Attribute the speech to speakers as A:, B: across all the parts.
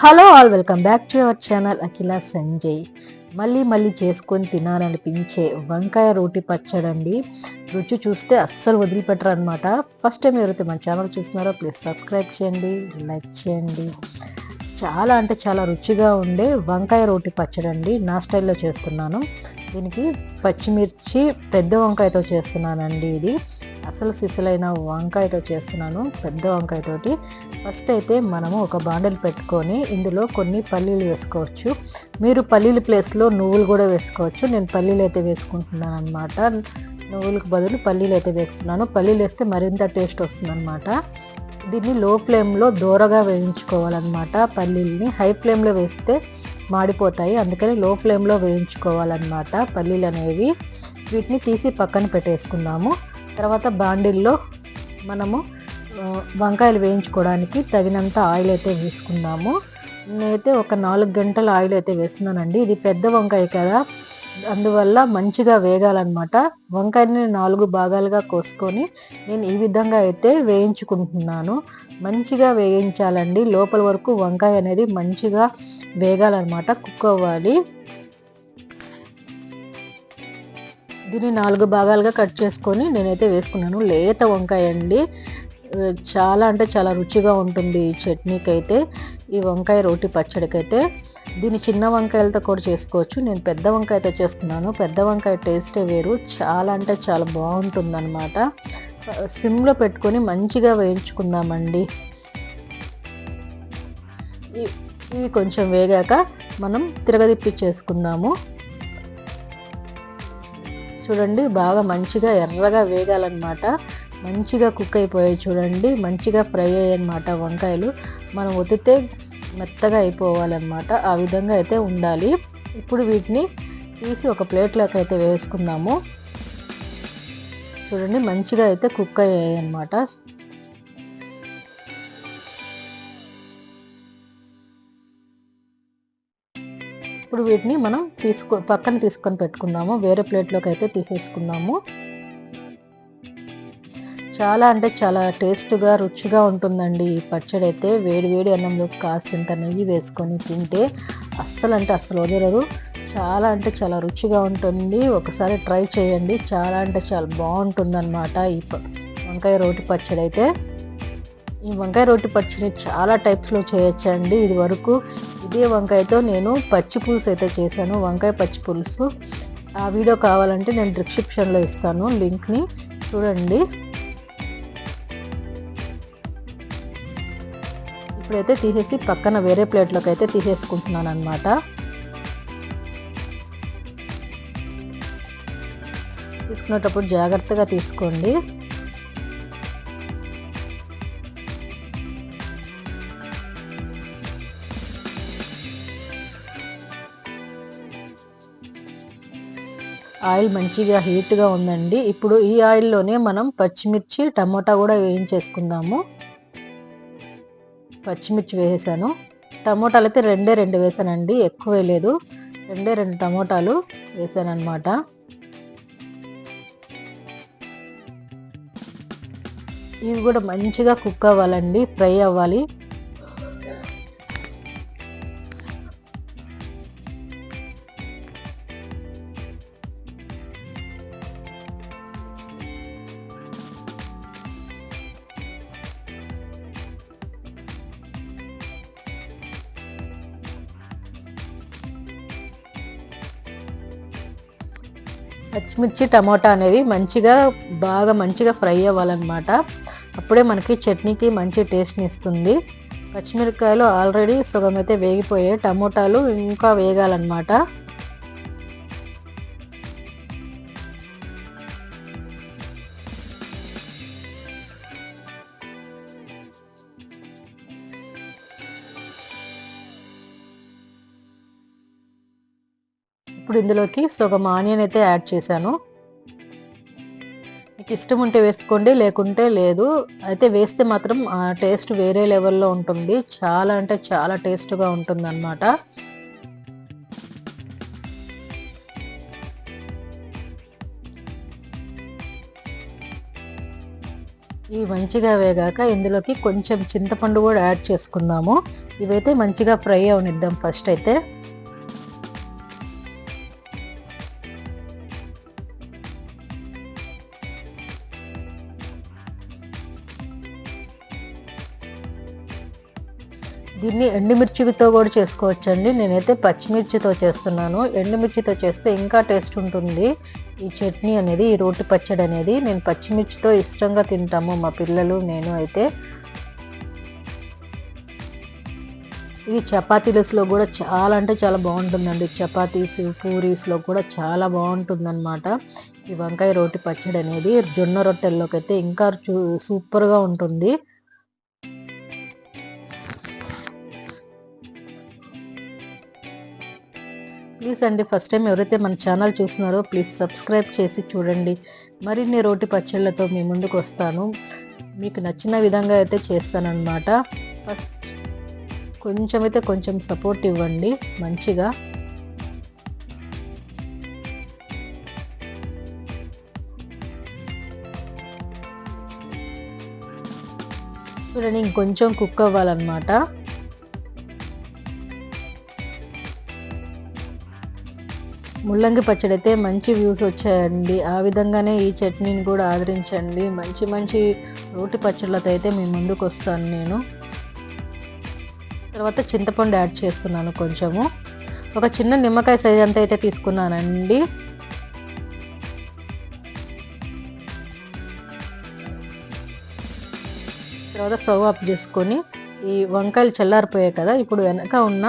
A: Hello all welcome back to our channel Akhila Sanjay. మళ్ళీ మళ్ళీ చేసుకొని తినాలనిపించే వంకాయ రోటి పచ్చడండి. రుచి చూస్తే అస్సలు వదిలిపెట్టరు అనమాట ఫస్ట్ టైం ఎవరైతే మన ఛానల్ చూస్తున్నారో ప్లీజ్ సబ్స్క్రైబ్ చేయండి లైక్ చేయండి. చాలా అంటే చాలా రుచిగా ఉండే వంకాయ రోటి పచ్చడి అండి నా స్టైల్లో చేస్తున్నాను. దీనికి పచ్చిమిర్చి పెద్ద వంకాయతో చేస్తున్నానండి ఇది. అసలు సిసలైన వంకాయతో చేస్తున్నాను పెద్ద వంకాయతోటి. ఫస్ట్ అయితే మనము ఒక బాండల్ పెట్టుకొని ఇందులో కొన్ని పల్లీలు వేసుకోవచ్చు. మీరు పల్లీల ప్లేస్లో నువ్వులు కూడా వేసుకోవచ్చు. నేను పల్లీలు అయితే వేసుకుంటున్నాను అనమాట నువ్వులకు బదులు పల్లీలు అయితే వేస్తున్నాను. పల్లీలు వేస్తే మరింత టేస్ట్ వస్తుంది అనమాట దీన్ని లో ఫ్లేమ్లో దూరగా వేయించుకోవాలన్నమాట పల్లీలని. హై ఫ్లేమ్లో వేస్తే మాడిపోతాయి. అందుకని లో ఫ్లేమ్లో వేయించుకోవాలన్నమాట పల్లీలు అనేవి. వీటిని తీసి పక్కన పెట్టేసుకుందాము. తర్వాత బాండిల్లో మనము వంకాయలు వేయించుకోవడానికి తగినంత ఆయిల్ అయితే వేసుకుందాము. నేనైతే ఒక నాలుగు గంటల ఆయిల్ అయితే వేస్తున్నానండి. ఇది పెద్ద వంకాయ కదా. అందువల్ల మంచిగా వేగాలన్నమాట. వంకాయని నాలుగు భాగాలుగా కోసుకొని నేను ఈ విధంగా అయితే వేయించుకుంటున్నాను. మంచిగా వేయించాలండి. లోపల వరకు వంకాయ అనేది మంచిగా వేగాలన్నమాట. కుక్ అవ్వాలి. దీన్ని నాలుగు భాగాలుగా కట్ చేసుకొని నేనైతే వేసుకున్నాను. లేత వంకాయ అండి. చాలా అంటే చాలా రుచిగా ఉంటుంది ఈ చట్నీకి అయితే ఈ వంకాయ రోటి పచ్చడికైతే. దీన్ని చిన్న వంకాయలతో కూడా చేసుకోవచ్చు. నేను పెద్ద వంకాయతో చేస్తున్నాను. పెద్ద వంకాయ టేస్టే వేరు. చాలా అంటే చాలా బాగుంటుందన్నమాట. సిమ్లో పెట్టుకొని మంచిగా వేయించుకుందామండి. ఇవి కొంచెం వేగాక మనం తిరగదిప్పి చేసుకుందాము. చూడండి బాగా మంచిగా ఎర్రగా వేగాలన్నమాట. మంచిగా కుక్ అయిపోయాయి చూడండి మంచిగా ఫ్రై అయ్యాయన్నమాట వంకాయలు. మనం ఒత్తితే మెత్తగా అయిపోవాలన్నమాట. ఆ విధంగా అయితే ఉండాలి. ఇప్పుడు వీటిని తీసి ఒక ప్లేట్లోకి అయితే వేసుకుందాము. చూడండి మంచిగా అయితే కుక్ అయ్యాయి అన్నమాట ఇప్పుడు వీటిని మనం తీసుకో పక్కన తీసుకొని పెట్టుకుందాము. వేరే ప్లేట్లోకి అయితే తీసేసుకుందాము. చాలా అంటే చాలా టేస్ట్గా రుచిగా ఉంటుందండి ఈ పచ్చడి అయితే. వేడి వేడి అన్నంలో కాసింత నెయ్యి వేసుకొని తింటే అస్సలు అంటే అస్సలు వదలరు. చాలా అంటే చాలా రుచిగా ఉంటుంది. ఒకసారి ట్రై చేయండి. చాలా అంటే చాలా బాగుంటుందన్నమాట ఈ వంకాయ రోటి పచ్చడి అయితే. ఈ వంకాయ రోటి పచ్చడి చాలా టైప్స్లో చేయొచ్చండి. ఇది వరకు ఇదే వంకాయతో నేను పచ్చి పులుసు అయితే చేశాను. వంకాయ పచ్చి పులుసు. ఆ వీడియో కావాలంటే నేను డిస్క్రిప్షన్లో ఇస్తాను లింక్ని చూడండి. ఇప్పుడైతే తీసేసి పక్కన వేరే ప్లేట్లోకి అయితే తీసేసుకుంటున్నాను అనమాట తీసుకునేటప్పుడు జాగ్రత్తగా తీసుకోండి. ఆయిల్ మంచిగా హీట్గా ఉందండి. ఇప్పుడు ఈ ఆయిల్లోనే మనం పచ్చిమిర్చి టమోటా కూడా వేయించేసుకుందాము. పచ్చిమిర్చి వేసాను టమోటాలు అయితే రెండే రెండు వేసానండి ఎక్కువ వేయలేదు రెండే రెండు టమోటాలు వేసాను అనమాట ఇవి కూడా మంచిగా కుక్ అవ్వాలండి ఫ్రై అవ్వాలి. పచ్చిమిర్చి టమోటా అనేవి మంచిగా బాగా మంచిగా ఫ్రై అవ్వాలన్నమాట. అప్పుడే మనకి చట్నీకి మంచి టేస్ట్ని ఇస్తుంది. పచ్చిమిరపకాయలు ఆల్రెడీ సుగం అయితే వేగిపోయాయి. టమోటాలు ఇంకా వేగాలన్నమాట. ఇప్పుడు ఇందులోకి సగం ఆనియన్ అయితే యాడ్ చేశాను. మీకు ఇష్టం ఉంటే వేసుకోండి లేకుంటే లేదు. అయితే వేస్తే మాత్రం టేస్ట్ వేరే లెవెల్లో ఉంటుంది. చాలా అంటే చాలా టేస్ట్గా ఉంటుందన్నమాట. ఇవి మంచిగా వేగాక ఇందులోకి కొంచెం చింతపండు కూడా యాడ్ చేసుకుందాము. ఇవైతే మంచిగా ఫ్రై అవనిద్దాం ఫస్ట్ అయితే. దీన్ని ఎండుమిర్చితో కూడా చేసుకోవచ్చండి. నేనైతే పచ్చిమిర్చితో చేస్తున్నాను. ఎండుమిర్చితో చేస్తే ఇంకా టేస్ట్ ఉంటుంది. ఈ చట్నీ అనేది ఈ రోటి పచ్చడి అనేది నేను పచ్చిమిర్చితో ఇష్టంగా తింటాము మా పిల్లలు నేను అయితే. ఇది చపాతీలస్లో కూడా చాలా అంటే చాలా బాగుంటుందండి. చపాతీస్ పూరీస్లో కూడా చాలా బాగుంటుందన్నమాట. ఈ వంకాయ రోటి పచ్చడి అనేది జొన్న రొట్టెల్లోకి అయితే ఇంకా సూపర్గా ఉంటుంది. ప్లీజ్ అండి ఫస్ట్ టైం ఎవరైతే మన ఛానల్ చూస్తున్నారో ప్లీజ్ సబ్స్క్రైబ్ చేసి చూడండి. మరిన్ని రోటి పచ్చళ్ళతో మీ ముందుకు వస్తాను. మీకు నచ్చిన విధంగా అయితే చేస్తానన్నమాట. ఫస్ట్ కొంచెం అయితే కొంచెం సపోర్ట్ ఇవ్వండి మంచిగా. చూడండి ఇంకొంచెం కుక్ అవ్వాలన్నమాట. ముల్లంగి పచ్చడి అయితే మంచి వ్యూస్ వచ్చాయండి. ఆ విధంగానే ఈ చట్నీని కూడా ఆదరించండి. మంచి మంచి రోటి పచ్చళ్ళతో అయితే మీ ముందుకు వస్తాను నేను. తర్వాత చింతపండు యాడ్ చేస్తున్నాను కొంచెము. ఒక చిన్న నిమ్మకాయ సైజ్ అంతా అయితే తీసుకున్నానండి. తర్వాత స్టవ్ ఆఫ్ చేసుకొని ఈ వంకాయలు చల్లారిపోయాయి కదా ఇప్పుడు వెనక ఉన్న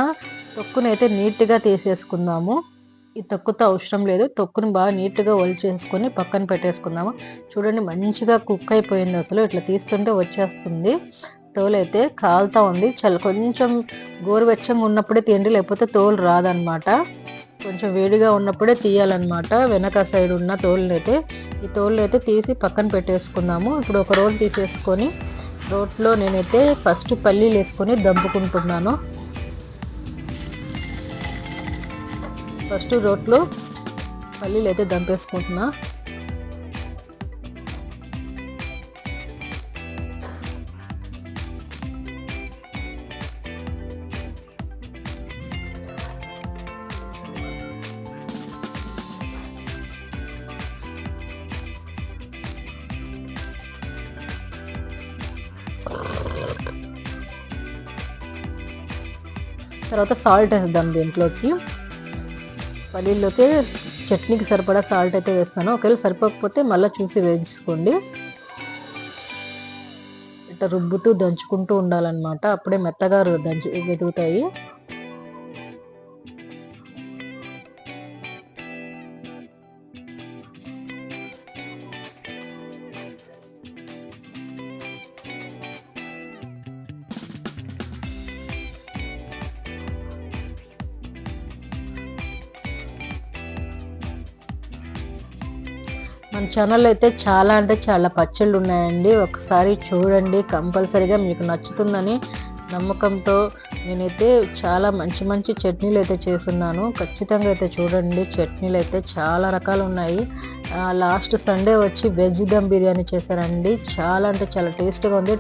A: తొక్కునైతే నీట్గా తీసేసుకుందాము. ఈ తొక్కుతో అవసరం లేదు. తొక్కును బాగా నీట్గా చేసుకొని పక్కన పెట్టేసుకుందాము. చూడండి మంచిగా కుక్ అయిపోయింది అసలు. ఇట్లా తీస్తుంటే వచ్చేస్తుంది. తోలైతే కాలుతా ఉంది. చల్ల కొంచెం గోరువెచ్చంగా ఉన్నప్పుడే తీయండి లేకపోతే తోలు రాదనమాట. కొంచెం వేడిగా ఉన్నప్పుడే తీయాలన్నమాట వెనక సైడ్ ఉన్న తోలుని అయితే ఈ తోలుని అయితే తీసి పక్కన పెట్టేసుకుందాము. ఇప్పుడు ఒక రోల్ తీసేసుకొని రోట్లో నేనైతే ఫస్ట్ పల్లీలు వేసుకొని దంపుకుంటున్నాను. ఫస్ట్ రోట్లో పల్లీలు అయితే దంపేసుకుంటున్నా. తర్వాత సాల్ట్ వేద్దాం దీంట్లోకి. పల్లీల్లోకి చట్నీకి సరిపడా సాల్ట్ అయితే వేస్తాను. ఒకవేళ సరిపోకపోతే మళ్ళీ చూసి వేయించుకోండి. ఇట్లా రుబ్బుతూ దంచుకుంటూ ఉండాలన్నమాట. అప్పుడే మెత్తగా దంచు వెతుకుతాయి మన ఛానల్ అయితే చాలా అంటే చాలా పచ్చళ్ళు ఉన్నాయండి. ఒకసారి చూడండి కంపల్సరీగా మీకు నచ్చుతుందని నమ్మకంతో నేనైతే చాలా మంచి మంచి చట్నీలు అయితే చేస్తున్నాను. ఖచ్చితంగా అయితే చూడండి చట్నీలు అయితే చాలా రకాలు ఉన్నాయి. లాస్ట్ సండే వచ్చి వెజ్ దమ్ బిర్యానీ చేశారండి. చాలా అంటే చాలా టేస్ట్గా ఉంది.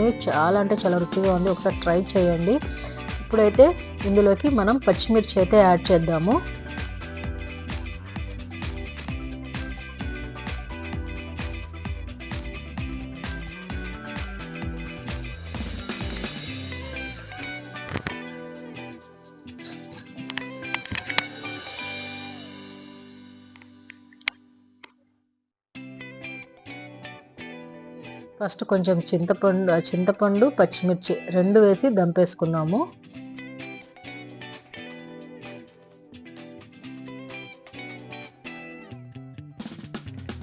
A: మీ చాలా అంటే చాలా రుచిగా ఉంది. ఒకసారి ట్రై చేయండి. ఇప్పుడైతే ఇందులోకి మనం పచ్చిమిర్చి అయితే యాడ్ చేద్దాము. ఫస్ట్ కొంచెం చింతపండు చింతపండు పచ్చిమిర్చి రెండు వేసి దంపేసుకున్నాము.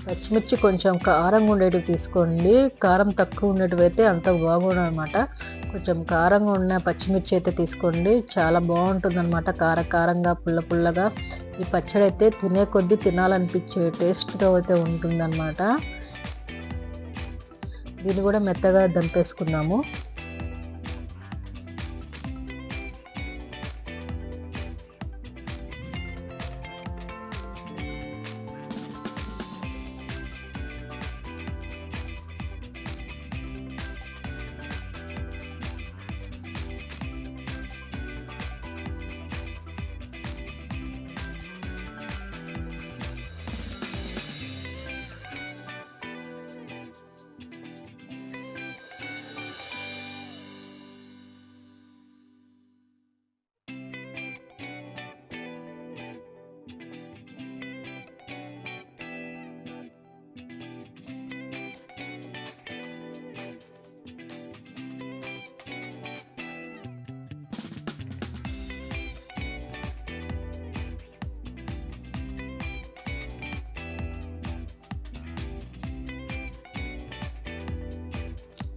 A: పచ్చిమిర్చి కొంచెం కారంగా ఉండేటివి తీసుకోండి. కారం తక్కువ ఉండేటివి అయితే అంత బాగుండదు అనమాట కొంచెం కారంగా ఉన్న పచ్చిమిర్చి అయితే తీసుకోండి. చాలా బాగుంటుంది అనమాట కార కారంగా పుల్ల పుల్లగా. ఈ పచ్చడి అయితే తినే కొద్దీ తినాలనిపించే టేస్ట్తో అయితే ఉంటుందన్నమాట. దీన్ని కూడా మెత్తగా దంపేసుకున్నాము.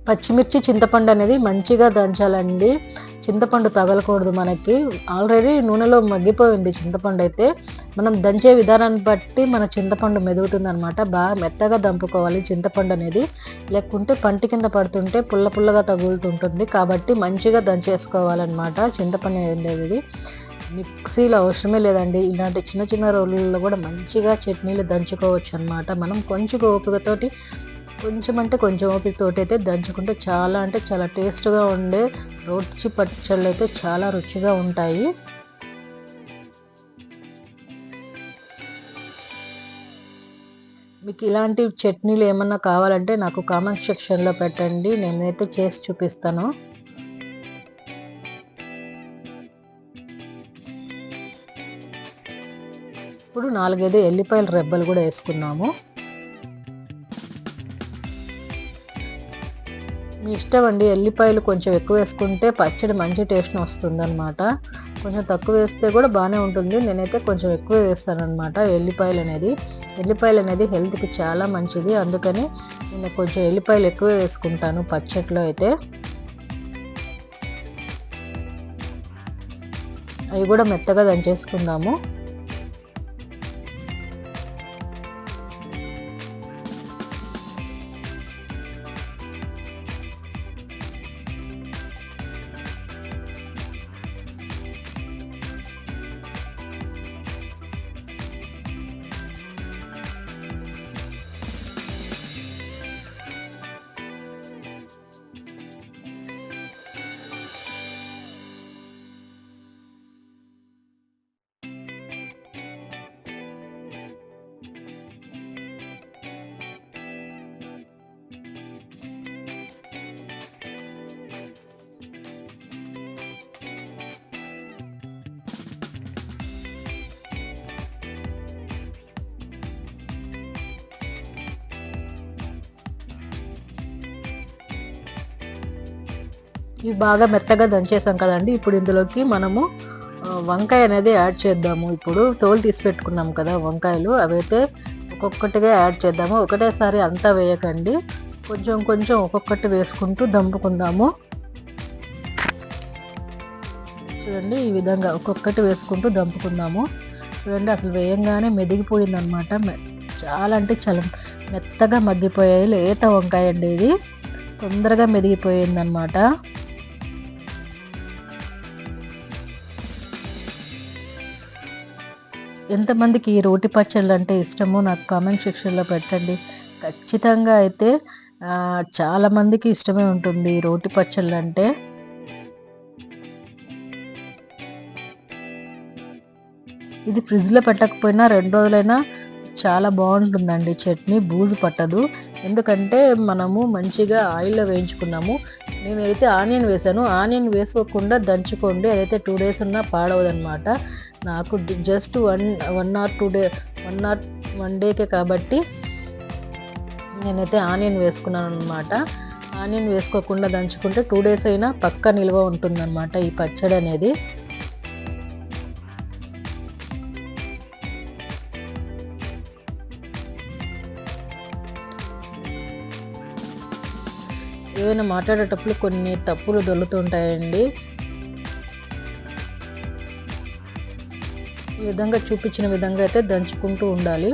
A: పచ్చిమిర్చి చింతపండు అనేది మంచిగా దంచాలండి. చింతపండు తగలకూడదు మనకి. ఆల్రెడీ నూనెలో మగ్గిపోయింది చింతపండు అయితే. మనం దంచే విధానాన్ని బట్టి మన చింతపండు మెదుగుతుంది అనమాట బాగా మెత్తగా దంపుకోవాలి చింతపండు అనేది. లేకుంటే పంటి కింద పడుతుంటే పుల్ల పుల్లగా తగులుతుంటుంది. కాబట్టి మంచిగా దంచేసుకోవాలన్నమాట చింతపండు అనేది. మిక్సీలో అవసరమే లేదండి. ఇలాంటి చిన్న చిన్న రోళ్ళల్లో కూడా మంచిగా చట్నీలు దంచుకోవచ్చు అనమాట మనం కొంచెం ఓపికతోటి కొంచెం అంటే కొంచెం ఓపికతోటి అయితే దంచుకుంటే చాలా అంటే చాలా టేస్ట్గా ఉండే రోటి పచ్చళ్ళు అయితే చాలా రుచిగా ఉంటాయి. మీకు ఇలాంటి చట్నీలు ఏమన్నా కావాలంటే నాకు కామెంట్ సెక్షన్లో పెట్టండి నేనైతే చేసి చూపిస్తాను. ఇప్పుడు నాలుగైదు ఎల్లిపాయల రెబ్బలు కూడా వేసుకున్నాము. ఇష్టం అండి. ఎల్లిపాయలు కొంచెం ఎక్కువ వేసుకుంటే పచ్చడి మంచి టేస్ట్ వస్తుంది అనమాట కొంచెం తక్కువ వేస్తే కూడా బాగానే ఉంటుంది. నేనైతే కొంచెం ఎక్కువ వేస్తాను అనమాట ఎల్లిపాయలు అనేది. ఎల్లిపాయలు అనేది హెల్త్కి చాలా మంచిది. అందుకని నేను కొంచెం ఎల్లిపాయలు ఎక్కువ వేసుకుంటాను పచ్చట్లో అయితే. అవి కూడా మెత్తగా దంచేసుకుందాము. ఇవి బాగా మెత్తగా దంచేసాం కదండి. ఇప్పుడు ఇందులోకి మనము వంకాయ అనేది యాడ్ చేద్దాము. ఇప్పుడు తోలు తీసి పెట్టుకున్నాం కదా వంకాయలు. అవైతే ఒక్కొక్కటిగా యాడ్ చేద్దాము. ఒకటేసారి అంతా వేయకండి. కొంచెం కొంచెం ఒక్కొక్కటి వేసుకుంటూ దంపుకుందాము. చూడండి ఈ విధంగా ఒక్కొక్కటి వేసుకుంటూ దంపుకుందాము. చూడండి అసలు వేయంగానే మెదిగిపోయిందనమాట చాలా అంటే చాలా మెత్తగా మగ్గిపోయాయి. లేత వంకాయ అండి ఇది. తొందరగా మెదిగిపోయిందనమాట ఎంతమందికి ఈ రోటి పచ్చళ్ళు అంటే ఇష్టమో నాకు కామెంట్ సెక్షన్లో పెట్టండి. ఖచ్చితంగా అయితే చాలామందికి ఇష్టమే ఉంటుంది రోటి పచ్చళ్ళు అంటే. ఇది ఫ్రిడ్జ్లో పెట్టకపోయినా రెండు రోజులైనా చాలా బాగుంటుందండి. చట్నీ బూజు పట్టదు. ఎందుకంటే మనము మంచిగా ఆయిల్లో వేయించుకున్నాము. నేనైతే ఆనియన్ వేసాను ఆనియన్ వేసుకోకుండా దంచుకోండి. అదైతే టూ డేస్ ఉన్నా పాడవదనమాట నాకు just one one or two day one or one decay కాబట్టి నేనైతే ఆనియన్ వేసుకున్నాను అనమాట ఆనియన్ వేసుకోకుండా దంచుకుంటే టూ డేస్ అయినా పక్క నిల్వ ఉంటుందన్నమాట ఈ పచ్చడి అనేది ఏమైనా మాట్లాడేటప్పుడు కొన్ని తప్పులు దొల్లుతుంటాయండి ఈ విధంగా చూపించిన విధంగా అయితే దంచుకుంటూ ఉండాలి.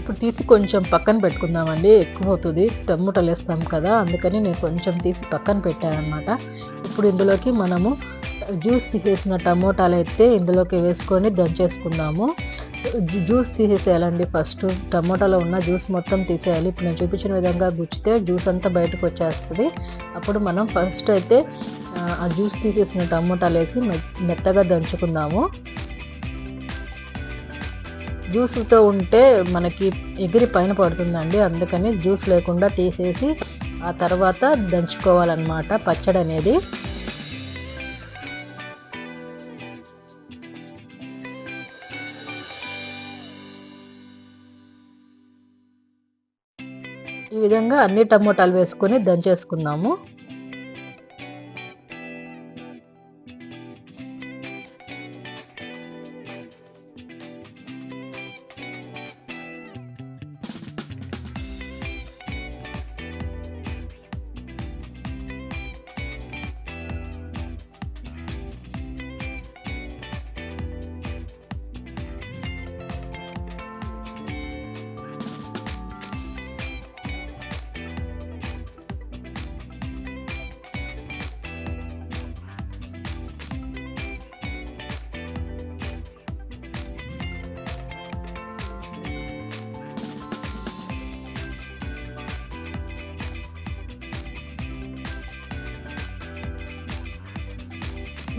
A: ఇప్పుడు తీసి కొంచెం పక్కన పెట్టుకుందామండి. ఎక్కువ అవుతుంది టమోటాలు వేస్తాం కదా. అందుకని నేను కొంచెం తీసి పక్కన పెట్టానమాట ఇప్పుడు ఇందులోకి మనము జ్యూస్ తీసేసిన టమోటాలు అయితే ఇందులోకి వేసుకొని దంచేసుకుందాము. Juice తీసేసేయాలండి first. టమోటాలో ఉన్న జ్యూస్ మొత్తం తీసేయాలి. ఇప్పుడు నేను చూపించిన విధంగా గుచ్చితే జ్యూస్ అంతా బయటకు వచ్చేస్తుంది. అప్పుడు మనం ఫస్ట్ అయితే ఆ జ్యూస్ తీసేసిన టమోటాలు వేసి మెత్తగా దంచుకుందాము. జ్యూస్తో ఉంటే మనకి ఎగిరి పైన పడుతుందండి. అందుకని జ్యూస్ లేకుండా తీసేసి ఆ తర్వాత దంచుకోవాలన్నమాట పచ్చడి అనేది. ఈ విధంగా అన్ని టమోటాలు వేసుకొని దంచేసుకుందాము.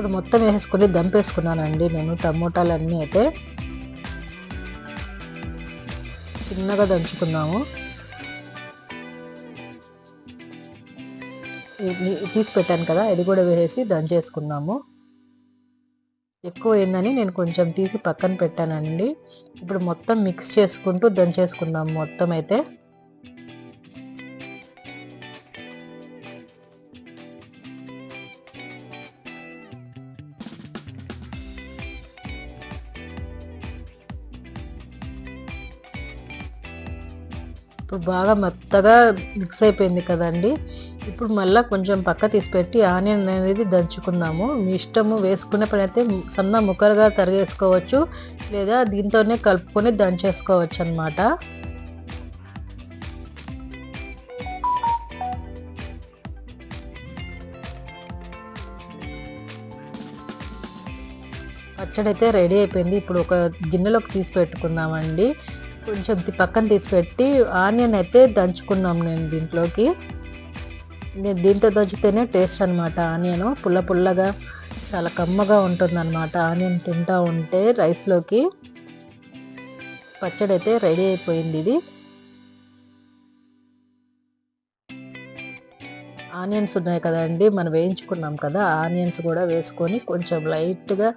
A: ఇప్పుడు మొత్తం వేసుకొని దంపేసుకున్నానండి నేను టమోటాలన్నీ అయితే. చిన్నగా దంచుకున్నాము. తీసి పెట్టాను కదా ఇది కూడా వేసి దంచేసుకున్నాము. ఎక్కువ అయిందని నేను కొంచెం తీసి పక్కన పెట్టానండి. ఇప్పుడు మొత్తం మిక్స్ చేసుకుంటూ దంచేసుకున్నాము మొత్తం అయితే. ఇప్పుడు బాగా మెత్తగా మిక్స్ అయిపోయింది కదండి. ఇప్పుడు మళ్ళీ కొంచెం పక్క తీసి పెట్టి ఆనియన్ అనేది దంచుకుందాము. మీ ఇష్టము వేసుకునే పని అయితే సన్న ముక్కలుగా తరిగేసుకోవచ్చు లేదా దీంతోనే కలుపుకొని దంచేసుకోవచ్చు అనమాట పచ్చడి అయితే రెడీ అయిపోయింది. ఇప్పుడు ఒక గిన్నెలోకి తీసి పెట్టుకుందామండి. కొంచెం పక్కన తీసి పెట్టి ఆనియన్ అయితే దంచుకున్నాం నేను దీంట్లోకి. నేను దీంతో దంచితేనే టేస్ట్ అనమాట ఆనియన్ పుల్ల పుల్లగా చాలా కమ్మగా ఉంటుందన్నమాట. ఆనియన్ తింటా ఉంటే రైస్లోకి పచ్చడి అయితే రెడీ అయిపోయింది ఇది. ఆనియన్స్ ఉన్నాయి కదండి మనం వేయించుకున్నాం కదా ఆనియన్స్ కూడా వేసుకొని కొంచెం లైట్గా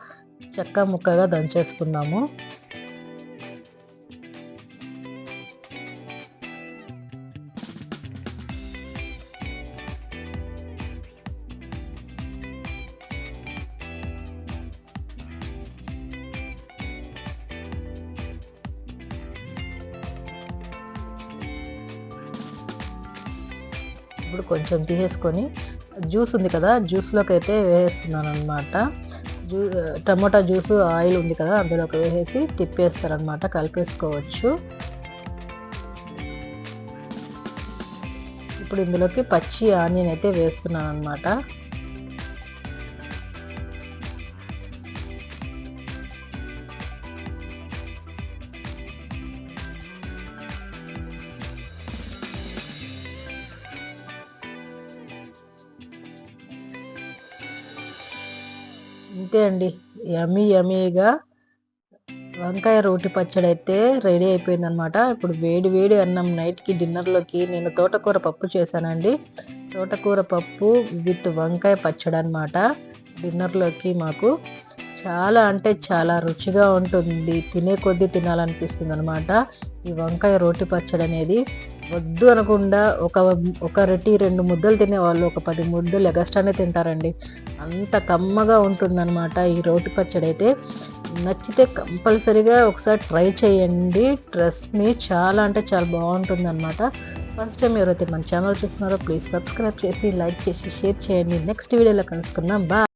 A: చెక్క ముక్కగా దంచేసుకున్నాము కొంచెం తీసేసుకొని జ్యూస్ ఉంది కదా జ్యూస్లోకి అయితే వేసేస్తున్నాను అనమాట జ్యూ టమోటా జ్యూస్ ఆయిల్ ఉంది కదా అందులోకి వేసేసి తిప్పేస్తారనమాట కలిపేసుకోవచ్చు. ఇప్పుడు ఇందులోకి పచ్చి ఆనియన్ అయితే వేస్తున్నాను అనమాట అంతే అండి. యమీ యమీగా వంకాయ రోటి పచ్చడి అయితే రెడీ అయిపోయింది అనమాట ఇప్పుడు వేడి వేడి అన్నం నైట్కి డిన్నర్లోకి నేను తోటకూర పప్పు చేశానండి. తోటకూర పప్పు విత్ వంకాయ పచ్చడి అనమాట డిన్నర్లోకి మాకు చాలా అంటే చాలా రుచిగా ఉంటుంది. తినే కొద్దీ తినాలనిపిస్తుంది అనమాట ఈ వంకాయ రోటి పచ్చడి అనేది వద్దు అనకుండా ఒక ఒక రెట్టి రెండు ముద్దలు తినే వాళ్ళు ఒక పది ముద్దలు ఎగస్ట్రానే తింటారండి. అంత కమ్మగా ఉంటుందన్నమాట ఈ రోటి పచ్చడి అయితే. నచ్చితే కంపల్సరీగా ఒకసారి ట్రై చేయండి. డ్రెస్ని చాలా అంటే చాలా బాగుంటుంది అనమాట ఫస్ట్ టైం ఎవరైతే మన ఛానల్ చూస్తున్నారో ప్లీజ్ సబ్స్క్రైబ్ చేసి లైక్ చేసి షేర్ చేయండి. నెక్స్ట్ వీడియోలో కలుసుకుందాం. బా